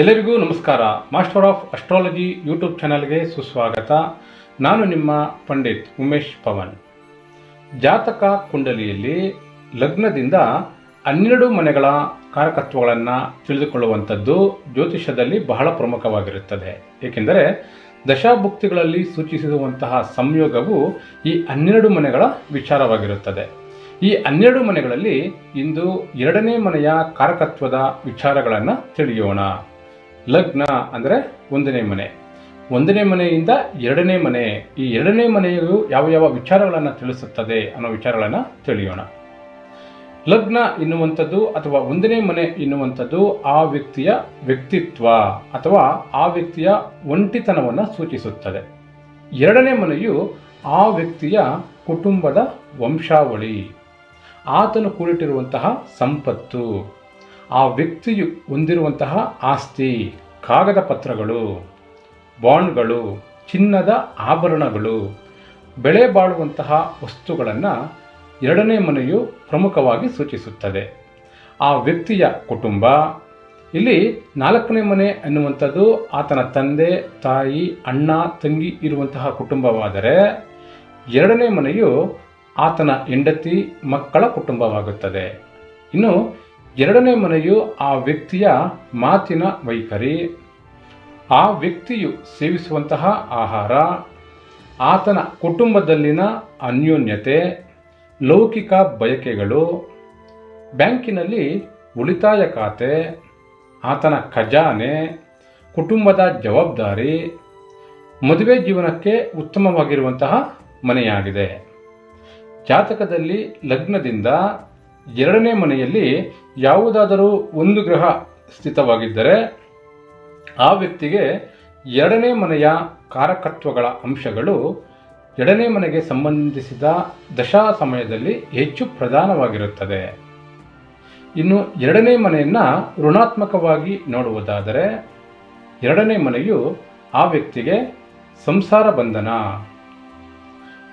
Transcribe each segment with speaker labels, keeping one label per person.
Speaker 1: ಎಲ್ಲರಿಗೂ ನಮಸ್ಕಾರ. Master of astrology YouTube ಚಾನಲ್ಗೆ ಸುಸ್ವಾಗತ. ನಾನು ನಿಮ್ಮ ಪಂಡಿತ್ ಉಮೇಶ್ ಪವನ್. ಜಾತಕ ಕುಂಡಲಿಯಲ್ಲಿ ಲಗ್ನದಿಂದ ಹನ್ನೆರಡು ಮನೆಗಳ ಕಾರಕತ್ವಗಳನ್ನು ತಿಳಿದುಕೊಳ್ಳುವಂಥದ್ದು ಜ್ಯೋತಿಷ್ಯದಲ್ಲಿ ಬಹಳ ಪ್ರಮುಖವಾಗಿರುತ್ತದೆ. ಏಕೆಂದರೆ ದಶಾಭುಕ್ತಿಗಳಲ್ಲಿ ಸೂಚಿಸಿರುವಂತಹ ಸಂಯೋಗವು ಈ ಹನ್ನೆರಡು ಮನೆಗಳ ವಿಚಾರವಾಗಿರುತ್ತದೆ. ಈ ಹನ್ನೆರಡು ಮನೆಗಳಲ್ಲಿ ಇಂದು ಎರಡನೇ ಮನೆಯ ಕಾರಕತ್ವದ ವಿಚಾರಗಳನ್ನು ತಿಳಿಯೋಣ. ಲಗ್ನ ಅಂದರೆ ಒಂದನೇ ಮನೆ. ಒಂದನೇ ಮನೆಯಿಂದ ಎರಡನೇ ಮನೆ. ಈ ಎರಡನೇ ಮನೆಯು ಯಾವ ಯಾವ ವಿಚಾರಗಳನ್ನು ತಿಳಿಸುತ್ತದೆ ಅನ್ನೋ ವಿಚಾರಗಳನ್ನು ತಿಳಿಯೋಣ. ಲಗ್ನ ಎನ್ನುವಂಥದ್ದು ಅಥವಾ ಒಂದನೇ ಮನೆ ಎನ್ನುವಂಥದ್ದು ಆ ವ್ಯಕ್ತಿಯ ವ್ಯಕ್ತಿತ್ವ ಅಥವಾ ಆ ವ್ಯಕ್ತಿಯ ಒಂಟಿತನವನ್ನು ಸೂಚಿಸುತ್ತದೆ. ಎರಡನೇ ಮನೆಯು ಆ ವ್ಯಕ್ತಿಯ ಕುಟುಂಬದ ವಂಶಾವಳಿ. ಆತನು ಕೂಡಿಟ್ಟಿರುವಂತಹ ಸಂಪತ್ತು. ಆ ವ್ಯಕ್ತಿಯು ಹೊಂದಿರುವಂತಹ ಆಸ್ತಿ, ಕಾಗದ ಪತ್ರಗಳು, ಬಾಂಡ್ಗಳು, ಚಿನ್ನದ ಆಭರಣಗಳು, ಬೆಳೆ ಬಾಳುವಂತಹ ವಸ್ತುಗಳನ್ನು ಎರಡನೇ ಮನೆಯು ಪ್ರಮುಖವಾಗಿ ಸೂಚಿಸುತ್ತದೆ. ಆ ವ್ಯಕ್ತಿಯ ಕುಟುಂಬ, ಇಲ್ಲಿ ನಾಲ್ಕನೇ ಮನೆ ಅನ್ನುವಂಥದ್ದು ಆತನ ತಂದೆ, ತಾಯಿ, ಅಣ್ಣ, ತಂಗಿ ಇರುವಂತಹ ಕುಟುಂಬವಾದರೆ ಎರಡನೇ ಮನೆಯು ಆತನ ಹೆಂಡತಿ, ಮಕ್ಕಳ ಕುಟುಂಬವಾಗುತ್ತದೆ. ಇನ್ನು ಎರಡನೇ ಮನೆಯು ಆ ವ್ಯಕ್ತಿಯ ಮಾತಿನ ವೈಖರಿ. ಆ ವ್ಯಕ್ತಿಯು ಸೇವಿಸುವಂತಹ ಆಹಾರ, ಆತನ ಕುಟುಂಬದಲ್ಲಿನ ಅನ್ಯೋನ್ಯತೆ, ಲೌಕಿಕ ಬಯಕೆಗಳು, ಬ್ಯಾಂಕಿನಲ್ಲಿ ಉಳಿತಾಯ ಖಾತೆ, ಆತನ ಖಜಾನೆ, ಕುಟುಂಬದ ಜವಾಬ್ದಾರಿ, ಮದುವೆ ಜೀವನಕ್ಕೆ ಉತ್ತಮವಾಗಿರುವಂತಹ ಮನೆಯಾಗಿದೆ. ಜಾತಕದಲ್ಲಿ ಲಗ್ನದಿಂದ ಎರಡನೇ ಮನೆಯಲ್ಲಿ ಯಾವುದಾದರೂ ಒಂದು ಗ್ರಹ ಸ್ಥಿತವಾಗಿದ್ದರೆ ಆ ವ್ಯಕ್ತಿಗೆ ಎರಡನೇ ಮನೆಯ ಕಾರಕತ್ವಗಳ ಅಂಶಗಳು ಎರಡನೇ ಮನೆಗೆ ಸಂಬಂಧಿಸಿದ ದಶಾ ಸಮಯದಲ್ಲಿ ಹೆಚ್ಚು ಪ್ರಧಾನವಾಗಿರುತ್ತದೆ. ಇನ್ನು ಎರಡನೇ ಮನೆಯನ್ನು ಋಣಾತ್ಮಕವಾಗಿ ನೋಡುವುದಾದರೆ ಎರಡನೇ ಮನೆಯು ಆ ವ್ಯಕ್ತಿಗೆ ಸಂಸಾರ ಬಂಧನ,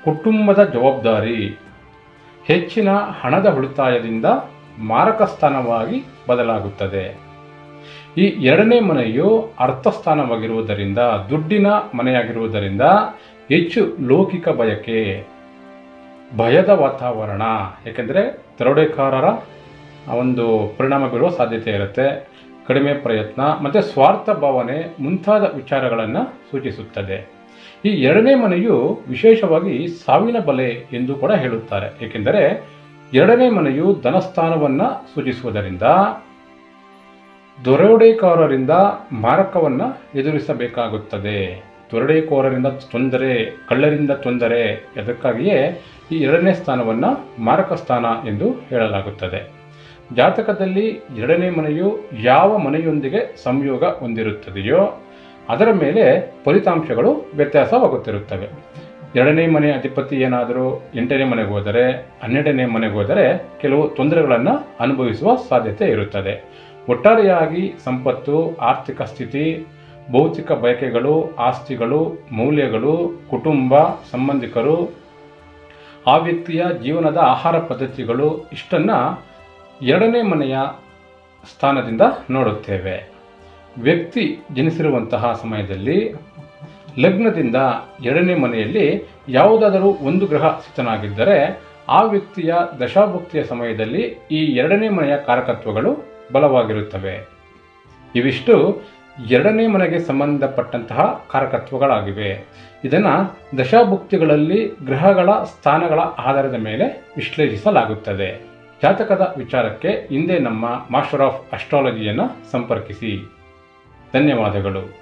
Speaker 1: ಕುಟುಂಬದ ಜವಾಬ್ದಾರಿ ಹೆಚ್ಚಿನ ಹಣದ ಉಳಿತಾಯದಿಂದ ಮಾರಕ ಸ್ಥಾನವಾಗಿ ಬದಲಾಗುತ್ತದೆ. ಈ ಎರಡನೇ ಮನೆಯು ಅರ್ಥಸ್ಥಾನವಾಗಿರುವುದರಿಂದ, ದುಡ್ಡಿನ ಮನೆಯಾಗಿರುವುದರಿಂದ ಹೆಚ್ಚು ಲೌಕಿಕ ಬಯಕೆ. ಭಯದ ವಾತಾವರಣ, ಏಕೆಂದರೆ ದರೋಡೆಕಾರರ ಒಂದು ಪರಿಣಾಮ ಬೀರುವ ಸಾಧ್ಯತೆ ಇರುತ್ತೆ. ಕಡಿಮೆ ಪ್ರಯತ್ನ ಮತ್ತು ಸ್ವಾರ್ಥ ಭಾವನೆ ಮುಂತಾದ ವಿಚಾರಗಳನ್ನು ಸೂಚಿಸುತ್ತದೆ. ಈ ಎರಡನೇ ಮನೆಯು ವಿಶೇಷವಾಗಿ ಸಾವಿನ ಬಲೆ ಎಂದು ಕೂಡ ಹೇಳುತ್ತಾರೆ. ಏಕೆಂದರೆ ಎರಡನೇ ಮನೆಯು ಧನಸ್ಥಾನವನ್ನು ಸೂಚಿಸುವುದರಿಂದ, ದೊರಡೆಕೋರರಿಂದ ಮಾರಕವನ್ನು ಎದುರಿಸಬೇಕಾಗುತ್ತದೆ. ದೊರಡೆಕೋರರಿಂದ ತೊಂದರೆ, ಕಳ್ಳರಿಂದ ತೊಂದರೆ, ಅದಕ್ಕಾಗಿಯೇ ಈ ಎರಡನೇ ಸ್ಥಾನವನ್ನು ಮಾರಕ ಸ್ಥಾನ ಎಂದು ಹೇಳಲಾಗುತ್ತದೆ. ಜಾತಕದಲ್ಲಿ ಎರಡನೇ ಮನೆಯು ಯಾವ ಮನೆಯೊಂದಿಗೆ ಸಂಯೋಗ ಹೊಂದಿರುತ್ತದೆಯೋ ಅದರ ಮೇಲೆ ಫಲಿತಾಂಶಗಳು ವ್ಯತ್ಯಾಸವಾಗುತ್ತಿರುತ್ತವೆ. ಎರಡನೇ ಮನೆ ಅಧಿಪತಿ ಏನಾದರೂ ಎಂಟನೇ ಮನೆಗೆ ಹೋದರೆ, ಹನ್ನೆರಡನೇ ಮನೆಗೆ ಹೋದರೆ ಕೆಲವು ತೊಂದರೆಗಳನ್ನು ಅನುಭವಿಸುವ ಸಾಧ್ಯತೆ ಇರುತ್ತದೆ. ಒಟ್ಟಾರೆಯಾಗಿ ಸಂಪತ್ತು, ಆರ್ಥಿಕ ಸ್ಥಿತಿ, ಭೌತಿಕ ಬಯಕೆಗಳು, ಆಸ್ತಿಗಳು, ಮೌಲ್ಯಗಳು, ಕುಟುಂಬ, ಸಂಬಂಧಿಕರು, ಆ ವ್ಯಕ್ತಿಯ ಜೀವನದ ಆಹಾರ ಪದ್ಧತಿಗಳು ಇಷ್ಟನ್ನು ಎರಡನೇ ಮನೆಯ ಸ್ಥಾನದಿಂದ ನೋಡುತ್ತೇವೆ. ವ್ಯಕ್ತಿ ಜನಿಸಿರುವಂತಹ ಸಮಯದಲ್ಲಿ ಲಗ್ನದಿಂದ ಎರಡನೇ ಮನೆಯಲ್ಲಿ ಯಾವುದಾದರೂ ಒಂದು ಗ್ರಹ ಸ್ಥಿತನಾಗಿದ್ದರೆ ಆ ವ್ಯಕ್ತಿಯ ದಶಾಭುಕ್ತಿಯ ಸಮಯದಲ್ಲಿ ಈ ಎರಡನೇ ಮನೆಯ ಕಾರಕತ್ವಗಳು ಬಲವಾಗಿರುತ್ತವೆ. ಇವಿಷ್ಟು ಎರಡನೇ ಮನೆಗೆ ಸಂಬಂಧಪಟ್ಟಂತಹ ಕಾರಕತ್ವಗಳಾಗಿವೆ. ಇದನ್ನು ದಶಾಭುಕ್ತಿಗಳಲ್ಲಿ ಗ್ರಹಗಳ ಸ್ಥಾನಗಳ ಆಧಾರದ ಮೇಲೆ ವಿಶ್ಲೇಷಿಸಲಾಗುತ್ತದೆ. ಜಾತಕದ ವಿಚಾರಕ್ಕೆ ಹಿಂದೆ ನಮ್ಮ ಮಾಸ್ಟರ್ ಆಫ್ ಅಸ್ಟ್ರಾಲಜಿಯನ್ನು ಸಂಪರ್ಕಿಸಿ. ಧನ್ಯವಾದಗಳು.